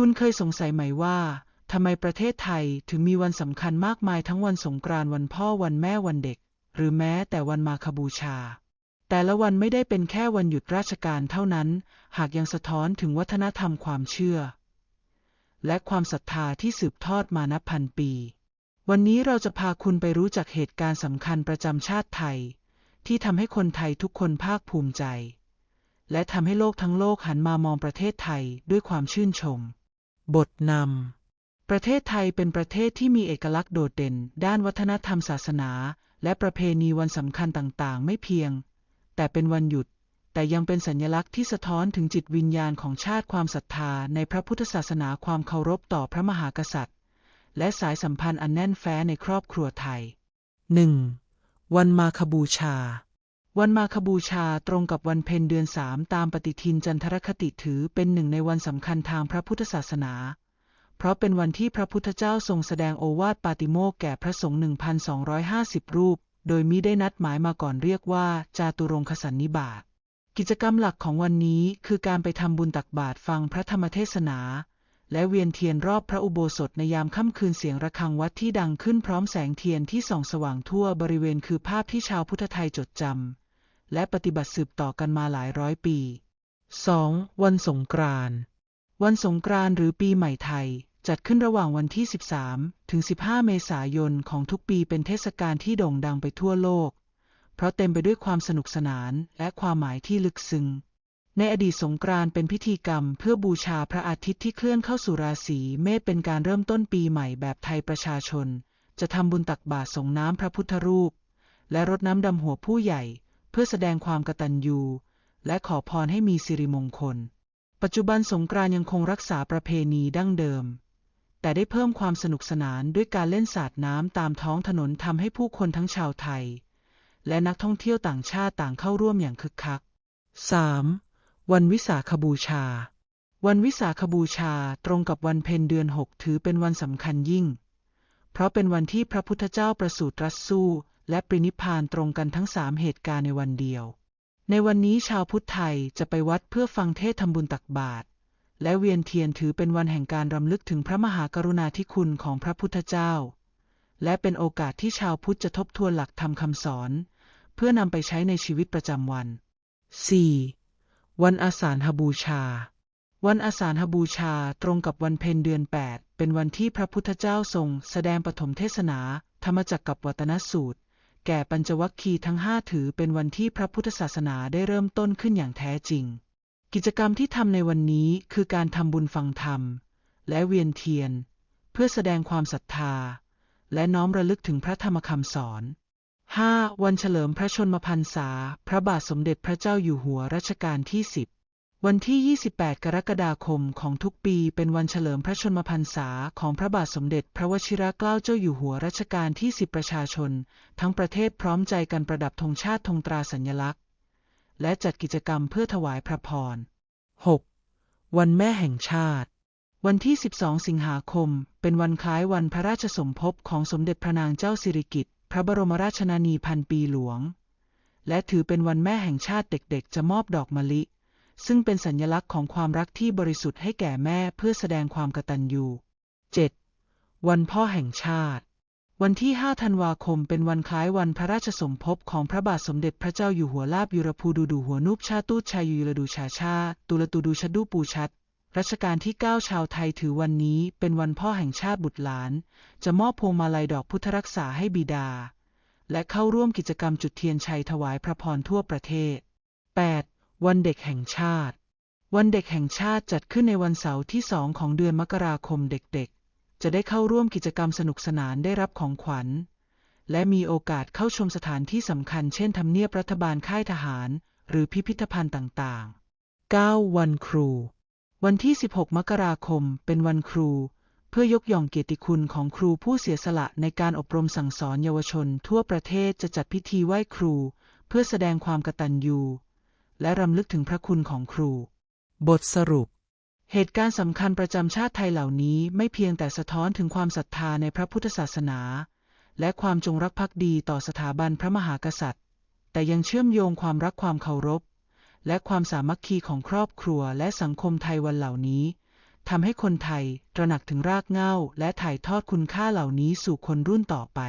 คุณเคยสงสัยไหมว่าทำไมประเทศไทยถึงมีวันสำคัญมากมายทั้งวันสงกรานต์วันพ่อวันแม่วันเด็ก หรือแม้แต่วันมาคบูชา แต่ละวันไม่ได้เป็นแค่วันหยุดราชการเท่านั้น หากยังสะท้อนถึงวัฒนธรรมความเชื่อ และความศรัทธาที่สืบทอดมานับพันปี วันนี้เราจะพาคุณไปรู้จักเหตุการณ์สำคัญประจำชาติไทย ที่ทำให้คนไทยทุกคนภาคภูมิใจ และทำให้โลกทั้งโลกหันมามองประเทศไทยด้วยความชื่นชม บทนำ ประเทศไทยเป็นประเทศที่มีเอกลักษณ์โดดเด่น ด้านวัฒนธรรมศาสนา และประเพณีวันสำคัญต่างๆ ไม่เพียง แต่เป็นวันหยุด แต่ยังเป็นสัญลักษณ์ที่สะท้อนถึงจิตวิญญาณของชาติความศรัทธาในพระพุทธศาสนาความเคารพต่อพระมหากษัตริย์ และสายสัมพันธ์อันแน่นแฟ้ในครอบครัวไทย 1. วันมาคบูชา วันมาคบูชาตรงกับวันเพ็ญเดือนสามตามปฏิทินจันทรคติถือเป็นหนึ่งในวันสำคัญทางพระพุทธศาสนา เพราะเป็นวันที่พระพุทธเจ้าทรงแสดงโอวาทปาติโมกแก่พระสงฆ์ 1,250 รูป โดยมิได้นัดหมายมาก่อนเรียกว่า จาตุรงคสันนิบาต กิจกรรมหลักของวันนี้คือการไปทำบุญตักบาตรฟังพระธรรมเทศนา และเวียนเทียนรอบพระอุโบสถในยามค่ำคืนเสียงระฆังวัดที่ดังขึ้นพร้อมแสงเทียนที่ส่องสว่างทั่วบริเวณคือภาพที่ชาวพุทธไทยจดจำ และปฏิบัติสืบต่อกันมาหลายร้อยปี 2. วันสงกรานต์วันสงกรานต์หรือปีใหม่ไทย จัดขึ้นระหว่างวันที่ 13 ถึง 15 เมษายนของทุกปีเป็นเทศกาลที่โด่งดังไปทั่วโลก เพราะเต็มไปด้วยความสนุกสนานและความหมายที่ลึกซึ้งในอดีตสงกรานต์เป็นพิธีกรรมเพื่อบูชาพระอาทิตย์ที่เคลื่อนเข้าสู่ราศีเมษเป็นการเริ่มต้นปีใหม่แบบไทยประชาชน จะทำบุญตักบาตรส่งน้ำพระพุทธรูป และรดน้ำดำหัวผู้ใหญ่ พื่อแสดงความกตัญญูและขอพรให้มีสิริมงคล ปัจจุบันสงกรานยังคงรักษาประเพณีดั้งเดิม แต่ได้เพิ่มความสนุกสนานด้วยการเล่นสาดน้ำตามท้องถนนทำให้ผู้คนทั้งชาวไทย และนักท่องเที่ยวต่างชาติต่างเข้าร่วมอย่างคึกคัก 3. วันวิสาขบูชา วันวิสาขบูชาตรงกับวันเพ็ญเดือนหกถือเป็นวันสำคัญยิ่ง เพราะเป็นวันที่พระพุทธเจ้าประสูติรัสสู้ และปรินิพานตรงกันทั้งสามเหตุการณ์ในวันเดียว ในวันนี้ชาวพุทธไทยจะไปวัดเพื่อฟังเทศน์ทำบุญตักบาตรและเวียนเทียนถือเป็นวันแห่งการรำลึกถึงพระมหากรุณาธิคุณของพระพุทธเจ้า และเป็นโอกาสที่ชาวพุทธจะทบทวนหลักธรรมคำสอน เพื่อนำไปใช้ในชีวิตประจำวัน 4. วันอาสาฬหบูชา วันอาสาฬหบูชาตรงกับวันเพ็ญเดือน 8 เป็นวันที่พระพุทธเจ้าทรง แสดงปฐมเทศนา ธรรมจักกับวัตนสูตร แก่ปัญจวัคคีย์ทั้งห้าถือเป็นวันที่พระพุทธศาสนาได้เริ่มต้นขึ้นอย่างแท้จริง กิจกรรมที่ทำในวันนี้คือการทำบุญฟังธรรม และเวียนเทียน เพื่อแสดงความศรัทธา และน้อมระลึกถึงพระธรรมคำสอน 5. วันเฉลิมพระชนมพรรษา พระบาทสมเด็จพระเจ้าอยู่หัวรัชกาลที่ 10 วันที่ 28 กรกฎาคมของทุกปีเป็นวันเฉลิมพระชนมพรรษาของพระบาทสมเด็จพระวชิรเกล้าเจ้าอยู่หัวรัชกาลที่ 10 ประชาชน ทั้งประเทศพร้อมใจกันประดับธงชาติธงตราสัญลักษณ์ และจัดกิจกรรมเพื่อถวายพระพร 6. วันแม่แห่งชาติ วันที่ 12 สิงหาคม เป็นวันคล้ายวันพระราชสมภพของสมเด็จพระนางเจ้าสิริกิติ์พระบรมราชชนนีพันปีหลวง และถือเป็นวันแม่แห่งชาติเด็กๆ จะมอบดอกมะลิ ซึ่งเป็นสัญลักษณ์ของความรักที่บริสุทธิ์ให้แก่แม่เพื่อแสดงความกตัญญู 7. วันพ่อแห่งชาติ วันที่ 5 ธันวาคม เป็นวันคล้ายวันพระราชสมภพของพระบาทสมเด็จพระเจ้าอยู่หัวลาบยุรพูดูดูหัวนุบชาตูชายุยลดูชาชาตุลตูดูชดูปูชัดรัชกาลที่ 9 ชาวไทยถือวันนี้เป็นวันพ่อแห่งชาติบุตรหลาน จะมอบพวงมาลัยดอกพุทธรักษาให้บิดา และเข้าร่วมกิจกรรมจุดเทียนชัยถวายพระพรทั่วประเทศ 8. วันเด็กแห่งชาติ วันเด็กแห่งชาติจัดขึ้นในวันเสาร์ที่สองของเดือนมกราคมเด็กๆ จะได้เข้าร่วมกิจกรรมสนุกสนานได้รับของขวัญ และมีโอกาสเข้าชมสถานที่สำคัญเช่นทำเนียบรัฐบาลค่ายทหาร หรือพิพิธภัณฑ์ต่างๆ 9. วันครู วันที่ 16 มกราคมเป็นวันครู เพื่อยกย่องเกียรติคุณของครูผู้เสียสละในการอบรมสั่งสอนเยาวชน ทั่วประเทศจะจัดพิธีไหว้ครู เพื่อแสดงความกตัญญู และรำลึกถึงพระคุณของครู บทสรุป เหตุการณ์สำคัญประจำชาติไทยเหล่านี้ไม่เพียงแต่สะท้อนถึงความศรัทธาในพระพุทธศาสนา และความจงรักภักดีต่อสถาบันพระมหากษัตริย์ แต่ยังเชื่อมโยงความรักความเคารพ และความสามัคคีของครอบครัวและสังคมไทยวันเหล่านี้ทำให้คนไทยตระหนักถึงรากเหง้า และถ่ายทอดคุณค่าเหล่านี้สู่คนรุ่นต่อไป